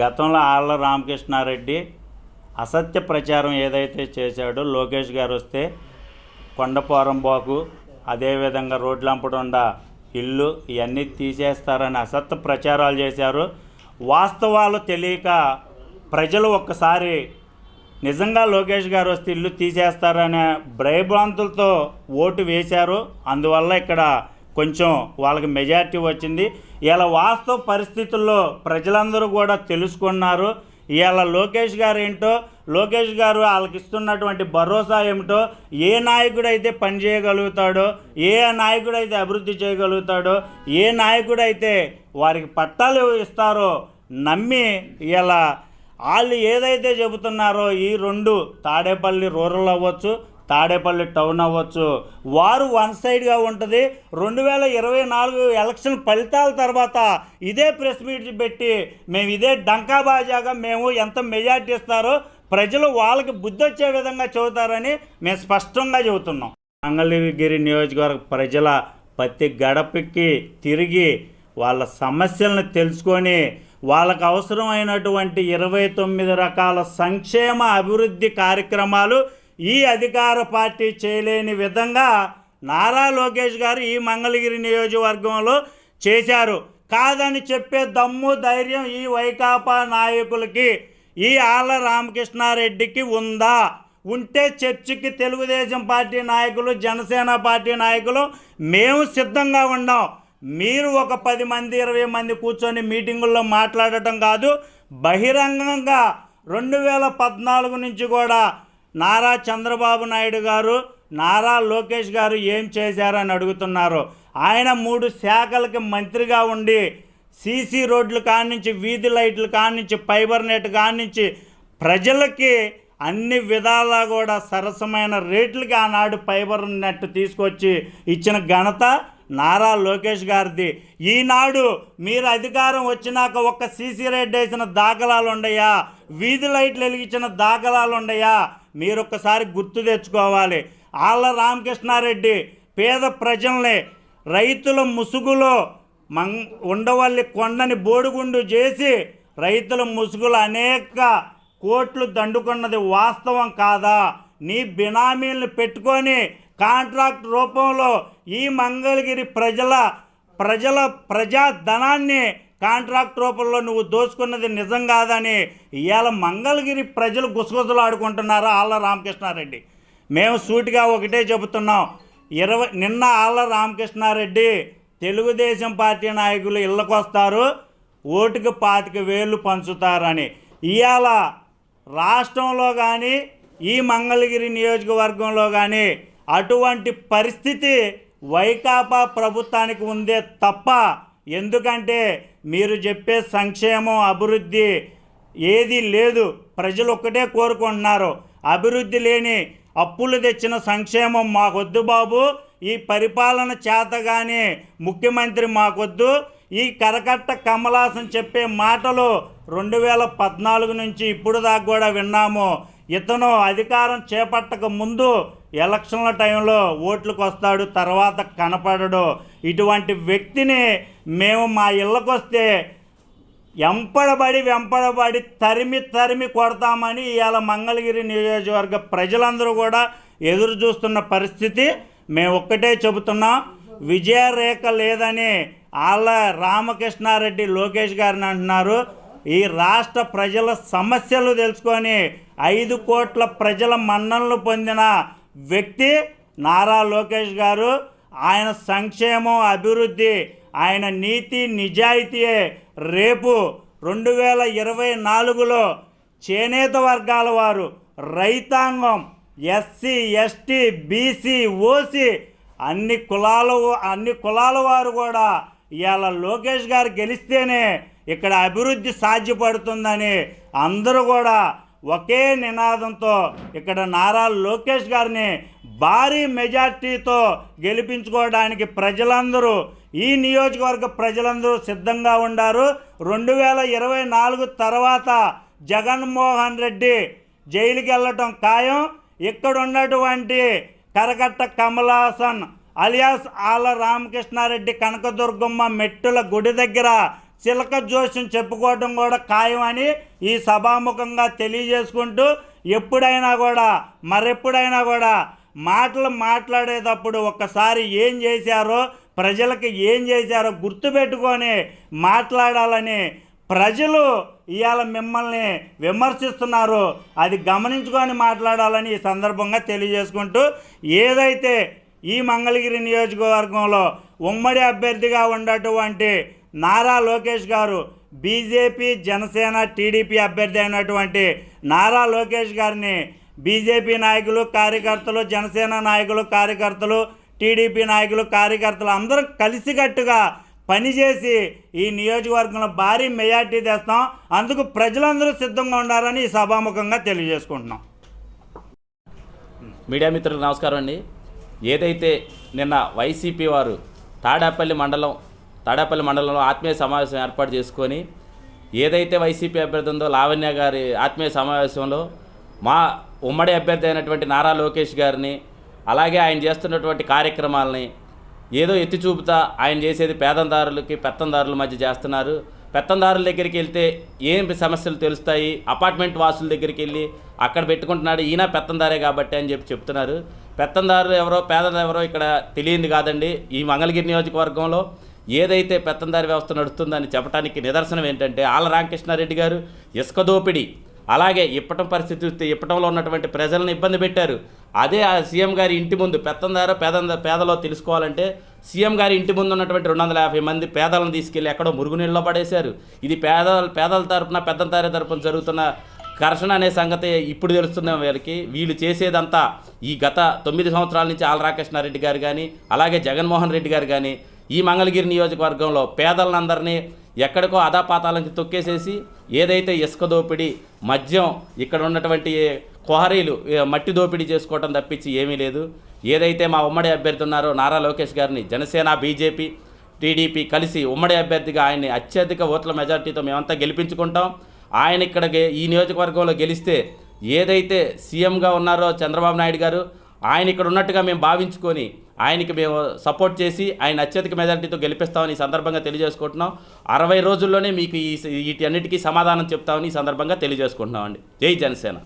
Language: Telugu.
గతంలో ఆళ్ళ రామకృష్ణారెడ్డి అసత్య ప్రచారం ఏదైతే చేశాడో లోకేష్ గారు వస్తే కొండపోరంబాకు అదేవిధంగా రోడ్లంపడుండ ఇల్లు ఇవన్నీ తీసేస్తారని అసత్య ప్రచారాలు చేశారు. వాస్తవాలు తెలియక ప్రజలు ఒక్కసారి నిజంగా లోకేష్ గారు వస్తే ఇల్లు తీసేస్తారనే భయభ్రాంతులతో ఓటు వేశారు. అందువల్ల ఇక్కడ కొంచెం వాళ్ళకి మెజారిటీ వచ్చింది. ఇలా వాస్తవ పరిస్థితుల్లో ప్రజలందరూ కూడా తెలుసుకున్నారు. ఇవాళ లోకేష్ గారు ఏంటో లోకేష్ గారు వాళ్ళకి ఇస్తున్నటువంటి భరోసా ఏమిటో ఏ నాయకుడు అయితే పని చేయగలుగుతాడో ఏ నాయకుడు అయితే అభివృద్ధి చేయగలుగుతాడో ఏ నాయకుడు అయితే వారికి పట్టాలు ఇస్తారో నమ్మి ఇలా వాళ్ళు ఏదైతే చెబుతున్నారో ఈ రెండు తాడేపల్లి రూరల్ అవ్వచ్చు తాడేపల్లి టౌన్ అవ్వచ్చు. వారు వన్ సైడ్గా ఉంటుంది. రెండు వేల ఇరవై నాలుగు ఎలక్షన్ ఫలితాల తర్వాత ఇదే ప్రెస్ మీట్ పెట్టి మేము ఇదే డంకాబాజాగా మేము ఎంత మెజార్టీ ఇస్తారో ప్రజలు వాళ్ళకి బుద్ధి వచ్చే విధంగా చెబుతారని మేము స్పష్టంగా చెబుతున్నాం. మంగళగిరి నియోజకవర్గ ప్రజల ప్రతి గడపకి తిరిగి వాళ్ళ సమస్యలను తెలుసుకొని వాళ్ళకు అవసరమైనటువంటి ఇరవై తొమ్మిది రకాల సంక్షేమ అభివృద్ధి కార్యక్రమాలు ఈ అధికార పార్టీ చేయలేని విధంగా నారా లోకేష్ గారు ఈ మంగళగిరి నియోజకవర్గంలో చేశారు. కాదని చెప్పే దమ్ము ధైర్యం ఈ వైకాపా నాయకులకి ఈ ఆళ్ళ రామకృష్ణారెడ్డికి ఉందా? ఉంటే చర్చికి తెలుగుదేశం పార్టీ నాయకులు జనసేన పార్టీ నాయకులు మేము సిద్ధంగా ఉన్నాం మీరు ఒక పది మంది ఇరవై మంది కూర్చొని మీటింగుల్లో మాట్లాడటం కాదు బహిరంగంగా రెండు వేల పద్నాలుగు నుంచి కూడా నారా చంద్రబాబు నాయుడు గారు నారా లోకేష్ గారు ఏం చేశారని అడుగుతున్నారు. ఆయన మూడు శాఖలకి మంత్రిగా ఉండి సీసీ రోడ్లు కానించి వీధి లైట్లు కానించి ఫైబర్ నెట్ కానించి ప్రజలకి అన్ని విధాలా కూడా సరసమైన రేట్లకి ఆనాడు ఫైబర్ నెట్ తీసుకొచ్చి ఇచ్చిన ఘనత నారా లోకేష్ గారిది. ఈనాడు మీరు అధికారం వచ్చినాక ఒక్క సీసీ రేట్ వేసిన దాఖలాలు ఉండయా వీధి లైట్లు వెలిగించిన దాఖలాలు ఉండయా మీరొక్కసారి గుర్తు తెచ్చుకోవాలి. ఆళ్ళ రామకృష్ణారెడ్డి పేద ప్రజల్ని రైతుల ముసుగులో మం ఉండవల్లి కొండని బోడిగుండు చేసి రైతుల ముసుగులు అనేక కోట్లు దండుకున్నది వాస్తవం కాదా? నీ బినామీలను పెట్టుకొని కాంట్రాక్ట్ రూపంలో ఈ మంగళగిరి ప్రజల ప్రజల ప్రజా ధనాన్ని కాంట్రాక్ట్ రూపంలో నువ్వు దోచుకున్నది నిజం కాదని ఇవాళ మంగళగిరి ప్రజలు గుసగుసలు ఆడుకుంటున్నారు ఆళ్ళ రామకృష్ణారెడ్డి. మేము సూటిగా ఒకటే చెబుతున్నాం ఇరవై నిన్న ఆళ్ళ రామకృష్ణారెడ్డి తెలుగుదేశం పార్టీ నాయకులు ఇళ్ళకొస్తారు ఓటుకు పాతిక వేలు పంచుతారని. ఇవాళ రాష్ట్రంలో కానీ ఈ మంగళగిరి నియోజకవర్గంలో కానీ అటువంటి పరిస్థితి వైకాపా ప్రభుత్వానికి ఉందే తప్ప ఎందుకంటే మీరు చెప్పే సంక్షేమం అభివృద్ధి ఏది లేదు. ప్రజలు ఒక్కటే కోరుకుంటున్నారు. అభివృద్ధి లేని అప్పులు తెచ్చిన సంక్షేమం మాకొద్దు బాబు. ఈ పరిపాలన చేతగానే ముఖ్యమంత్రి మాకొద్దు. ఈ కరకట్ట కమలాసన్ చెప్పే మాటలు రెండు వేల పద్నాలుగు నుంచి ఇప్పుడు దాకా కూడా విన్నాము. ఇతను అధికారం చేపట్టక ముందు ఎలక్షన్ల టైంలో ఓట్లకు వస్తాడు తర్వాత కనపడడు. ఇటువంటి వ్యక్తిని మేము మా ఇళ్ళకు వస్తే ఎంపడబడి వెంపడబడి తరిమి తరిమి కొడతామని ఇవాళ మంగళగిరి నియోజకవర్గ ప్రజలందరూ కూడా ఎదురు చూస్తున్న పరిస్థితి మేము ఒక్కటే చెబుతున్నాం. విజయరేఖ లేదని వాళ్ళ రామకృష్ణారెడ్డి లోకేష్ గారిని అంటున్నారు. ఈ రాష్ట్ర ప్రజల సమస్యలు తెలుసుకొని ఐదు కోట్ల ప్రజల మన్ననలు పొందిన వ్యక్తి నారా లోకేష్ గారు ఆయన సంక్షేమం అభివృద్ధి ఆయన నీతి నిజాయితీయే రేపు రెండు వేల ఇరవై నాలుగులో చేనేత వర్గాల వారు రైతాంగం ఎస్సీ ఎస్టీ బీసీ ఓసీ అన్ని కులాల అన్ని కులాల వారు కూడా ఇవాళ లోకేష్ గారు గెలిస్తేనే ఇక్కడ అభివృద్ధి సాధ్యపడుతుందని అందరూ కూడా ఒకే నినాదంతో ఇక్కడ నారా లోకేష్ గారిని భారీ మెజార్టీతో గెలిపించుకోవడానికి ప్రజలందరూ ఈ నియోజకవర్గ ప్రజలందరూ సిద్ధంగా ఉండారు. రెండు వేల ఇరవై నాలుగు తర్వాత జగన్మోహన్ రెడ్డి జైలుకి వెళ్ళటం ఖాయం. ఇక్కడ ఉన్నటువంటి కరకట్ట కమలాసన్ అలియాస్ ఆల రామకృష్ణారెడ్డి కనకదుర్గమ్మ మెట్టుల గుడి దగ్గర చిలక జోష్యం చెప్పుకోవడం కూడా ఖాయమని ఈ సభాముఖంగా తెలియజేసుకుంటూ ఎప్పుడైనా కూడా మరెప్పుడైనా కూడా మాటలు మాట్లాడేటప్పుడు ఒక్కసారి ఏం చేశారో ప్రజలకు ఏం చేశారో గుర్తుపెట్టుకొని మాట్లాడాలని ప్రజలు ఇవాళ మిమ్మల్ని విమర్శిస్తున్నారు. అది గమనించుకొని మాట్లాడాలని ఈ సందర్భంగా తెలియజేసుకుంటూ ఏదైతే ఈ మంగళగిరి నియోజకవర్గంలో ఉమ్మడి అభ్యర్థిగా ఉన్నటువంటి నారా లోకేష్ గారు బీజేపీ జనసేన టీడీపీ అభ్యర్థి అయినటువంటి నారా లోకేష్ గారిని బీజేపీ నాయకులు కార్యకర్తలు జనసేన నాయకులు కార్యకర్తలు టీడీపీ నాయకులు కార్యకర్తలు అందరూ కలిసికట్టుగా పనిచేసి ఈ నియోజకవర్గంలో భారీ మెజార్టీ తెస్తాం. అందుకు ప్రజలందరూ సిద్ధంగా ఉండాలని ఈ సభాముఖంగా తెలియజేసుకుంటున్నాం. మీడియా మిత్రులకు నమస్కారం అండి. ఏదైతే నిన్న వైసీపీ వారు తాడేపల్లి మండలం తాడేపల్లి మండలంలో ఆత్మీయ సమావేశం ఏర్పాటు చేసుకొని ఏదైతే వైసీపీ అభ్యర్థి ఉందో లావణ్య గారి ఆత్మీయ సమావేశంలో మా ఉమ్మడి అభ్యర్థి అయినటువంటి నారా లోకేష్ గారిని అలాగే ఆయన చేస్తున్నటువంటి కార్యక్రమాలని ఏదో ఎత్తి చూపుతా ఆయన చేసేది పేదందారులకి పెత్తందారుల మధ్య చేస్తున్నారు. పెత్తందారుల దగ్గరికి వెళ్తే ఏం సమస్యలు తెలుస్తాయి? అపార్ట్మెంట్ వాసుల దగ్గరికి వెళ్ళి అక్కడ పెట్టుకుంటున్నాడు ఈయన పెత్తందారే కాబట్టి అని చెప్పి చెప్తున్నారు. పెత్తందారు ఎవరో పేదలు ఎవరో ఇక్కడ తెలియంది కాదండి. ఈ మంగళగిరి నియోజకవర్గంలో ఏదైతే పెత్తందారి వ్యవస్థ నడుస్తుందని చెప్పడానికి నిదర్శనం ఏంటంటే ఆల రామకృష్ణారెడ్డి గారు ఇసుక దోపిడీ. అలాగే ఇప్పటం పరిస్థితి చూస్తే ఇప్పటంలో ఉన్నటువంటి ప్రజలను ఇబ్బంది పెట్టారు. అదే ఆ సీఎం గారి ఇంటి ముందు పెత్తందారో పేద పేదలో తెలుసుకోవాలంటే సీఎం గారి ఇంటి ముందు ఉన్నటువంటి రెండు వందల యాభై మంది పేదలను తీసుకెళ్ళి ఎక్కడో మురుగునీళ్ళలో పడేశారు. ఇది పేద పేదల తరపున పెద్దంతారి తరపున జరుగుతున్న ఘర్షణ అనే సంగతి ఇప్పుడు తెలుస్తున్న వీళ్ళకి. వీళ్ళు చేసేదంతా ఈ గత తొమ్మిది సంవత్సరాల నుంచి ఆల్ రామకృష్ణారెడ్డి గారు కానీ అలాగే జగన్మోహన్ రెడ్డి గారు కానీ ఈ మంగళగిరి నియోజకవర్గంలో పేదలందరినీ ఎక్కడికో అదాపాతాలకి తొక్కేసేసి ఏదైతే ఇసుక దోపిడీ మద్యం ఇక్కడ ఉన్నటువంటి క్వారీలు మట్టి దోపిడీ చేసుకోవటం తప్పించి ఏమీ లేదు. ఏదైతే మా ఉమ్మడి అభ్యర్థి ఉన్నారో నారా లోకేష్ గారిని జనసేన బీజేపీ టీడీపీ కలిసి ఉమ్మడి అభ్యర్థిగా ఆయన్ని అత్యధిక ఓట్ల మెజార్టీతో మేమంతా గెలిపించుకుంటాం. ఆయన ఇక్కడ ఈ నియోజకవర్గంలో గెలిస్తే ఏదైతే సీఎంగా ఉన్నారో చంద్రబాబు నాయుడు గారు ఆయన ఇక్కడ ఉన్నట్టుగా మేము భావించుకొని ఆయనకి మేము సపోర్ట్ చేసి ఆయన అత్యధిక మెజారిటీతో గెలిపిస్తామని ఈ సందర్భంగా తెలియజేసుకుంటున్నాం. అరవై రోజుల్లోనే మీకు ఈ వీటి అన్నిటికీ సమాధానం చెప్తామని ఈ సందర్భంగా తెలియజేసుకుంటున్నామండి. జై జనసేన.